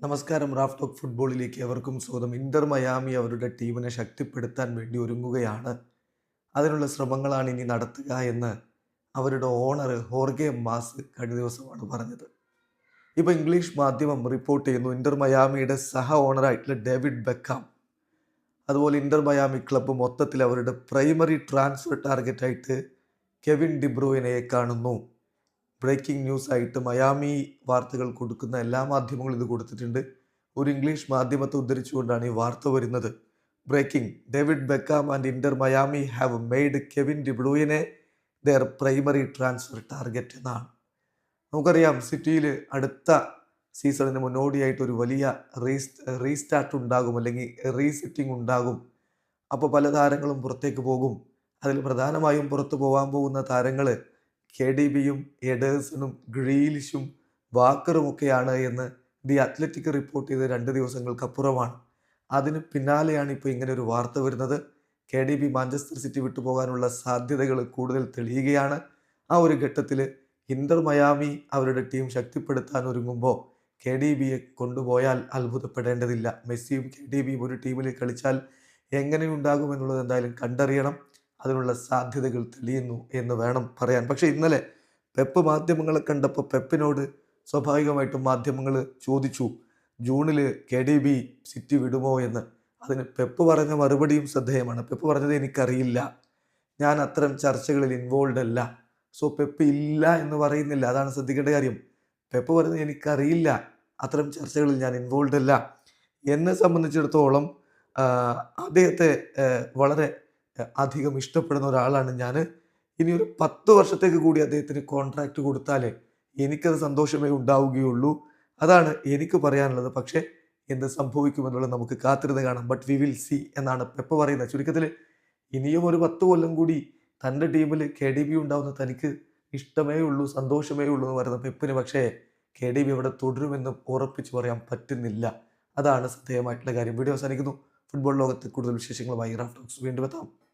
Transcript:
നമസ്കാരം. റാഫ് ഫുട്ബോളിലേക്ക് എവർക്കും സ്വാഗതം. ഇന്റർ മയാമി അവരുടെ ടീമിനെ ശക്തിപ്പെടുത്താൻ വേണ്ടി ഒരുങ്ങുകയാണ്. അതിനുള്ള ശ്രമങ്ങളാണ് ഇനി നടത്തുക എന്ന് അവരുടെ ഓണർ ഹോർഗെ മാസ് കഴിഞ്ഞ ദിവസമാണ് പറഞ്ഞത്. ഇപ്പോൾ ഇംഗ്ലീഷ് മാധ്യമം റിപ്പോർട്ട് ചെയ്യുന്നു ഇന്റർ മയാമിയുടെ സഹ ഓണറായിട്ടുള്ള ഡേവിഡ് ബെക്കാം. അതുപോലെ ഇന്റർ മയാമി ക്ലബ്ബ് മൊത്തത്തിൽ അവരുടെ പ്രൈമറി ട്രാൻസ്ഫർ ടാർഗറ്റായിട്ട് കെവിൻ ഡിബ്രോയിനെ കാണുന്നു. ബ്രേക്കിംഗ് ന്യൂസ് ആയിട്ട് മയാമി വാർത്തകൾ കൊടുക്കുന്ന എല്ലാ മാധ്യമങ്ങളും ഇത് കൊടുത്തിട്ടുണ്ട്. ഒരു ഇംഗ്ലീഷ് മാധ്യമത്തെ ഉദ്ധരിച്ചുകൊണ്ടാണ് ഈ വാർത്ത വരുന്നത്. Breaking David Beckham and Inter Miami have made Kevin ഡിബ്ലൂയിനെ their primary transfer target എന്നാണ്. നമുക്കറിയാം സിറ്റിയിൽ അടുത്ത സീസണിന് മുന്നോടിയായിട്ട് ഒരു വലിയ റീസ് റീസ്റ്റാർട്ട് ഉണ്ടാകും അല്ലെങ്കിൽ റീസെറ്റിംഗ് ഉണ്ടാകും. അപ്പോൾ പല താരങ്ങളും പുറത്തേക്ക് പോകും. അതിൽ പ്രധാനമായും പുറത്തു പോകാൻ പോകുന്ന താരങ്ങൾ കെ ഡി ബിയും എഡേഴ്സണും ഗ്രീലിഷും വാക്കറും ഒക്കെയാണ് എന്ന് ദി അത്ലറ്റിക് റിപ്പോർട്ട് ചെയ്ത രണ്ട് ദിവസങ്ങൾക്കപ്പുറമാണ്. അതിന് പിന്നാലെയാണ് ഇപ്പോൾ ഇങ്ങനെ ഒരു വാർത്ത വരുന്നത്. K D B Manchester City വിട്ടുപോകാനുള്ള സാധ്യതകൾ കൂടുതൽ തെളിയുകയാണ്. ആ ഒരു ഘട്ടത്തിൽ ഇന്റർ മയാമി അവരുടെ ടീം ശക്തിപ്പെടുത്താൻ ഒരുങ്ങുമ്പോൾ കെ ഡി ബിയെ കൊണ്ടുപോയാൽ അത്ഭുതപ്പെടേണ്ടതില്ല. മെസ്സിയും കെ ഡി ബിയും ഒരു ടീമിൽ കളിച്ചാൽ എങ്ങനെയുണ്ടാകുമെന്നുള്ളത് എന്തായാലും കണ്ടറിയണം. അതിനുള്ള സാധ്യതകൾ തെളിയുന്നു എന്ന് വേണം പറയാൻ. പക്ഷേ ഇന്നലെ പെപ്പ് മാധ്യമങ്ങളെ കണ്ടപ്പോൾ പെപ്പിനോട് സ്വാഭാവികമായിട്ടും മാധ്യമങ്ങൾ ചോദിച്ചു ജൂണിൽ കെ ഡി ബി സിറ്റി വിടുമോ എന്ന്? അതിന് പെപ്പ് പറഞ്ഞ മറുപടിയും ശ്രദ്ധേയമാണ്. പെപ്പ് പറഞ്ഞത് എനിക്കറിയില്ല. ഞാൻ അത്തരം ചർച്ചകളിൽ ഇൻവോൾവ് അല്ല. സോ പെപ്പ് ഇല്ല എന്ന് പറയുന്നില്ല. അതാണ് ശ്രദ്ധിക്കേണ്ട കാര്യം. പെപ്പ് പറഞ്ഞത് എനിക്കറിയില്ല. അത്തരം ചർച്ചകളിൽ ഞാൻ ഇൻവോൾവ് അല്ല. എന്നെ സംബന്ധിച്ചിടത്തോളം അദ്ദേഹത്തെ വളരെ അധികം ഇഷ്ടപ്പെടുന്ന ഒരാളാണ് ഞാൻ ഇനി ഒരു പത്ത് വർഷത്തേക്ക് കൂടി അദ്ദേഹത്തിന് കോൺട്രാക്റ്റ് കൊടുത്താലേ എനിക്കത് സന്തോഷമേ ഉണ്ടാവുകയുള്ളൂ. അതാണ് എനിക്ക് പറയാനുള്ളത്. പക്ഷേ എന്ത് സംഭവിക്കുമെന്നുള്ളത് നമുക്ക് കാത്തിരുന്ന് കാണാം. ബട്ട് വി വിൽ സി എന്നാണ് പെപ്പ പറയുന്നത്. ചുരുക്കത്തിൽ ഇനിയും ഒരു പത്ത് കൊല്ലം കൂടി തന്റെ ടീമിൽ കെ ഡി ബി ഉണ്ടാവുന്ന തനിക്ക് ഇഷ്ടമേ ഉള്ളൂ സന്തോഷമേ ഉള്ളൂ എന്ന് പറയുന്ന പെപ്പിന് പക്ഷേ കെ ഡി ബി അവിടെ തുടരുമെന്ന് ഉറപ്പിച്ച് പറയാൻ പറ്റുന്നില്ല. അതാണ് ശ്രദ്ധേയമായിട്ടുള്ള കാര്യം. വീഡിയോ അവസാനിക്കുന്നു. ഫുട്ബോൾ ലോകത്ത് കൂടുതൽ വിശേഷങ്ങളുമായി റാഫ് ടോക്സ് വീണ്ടും എത്താം.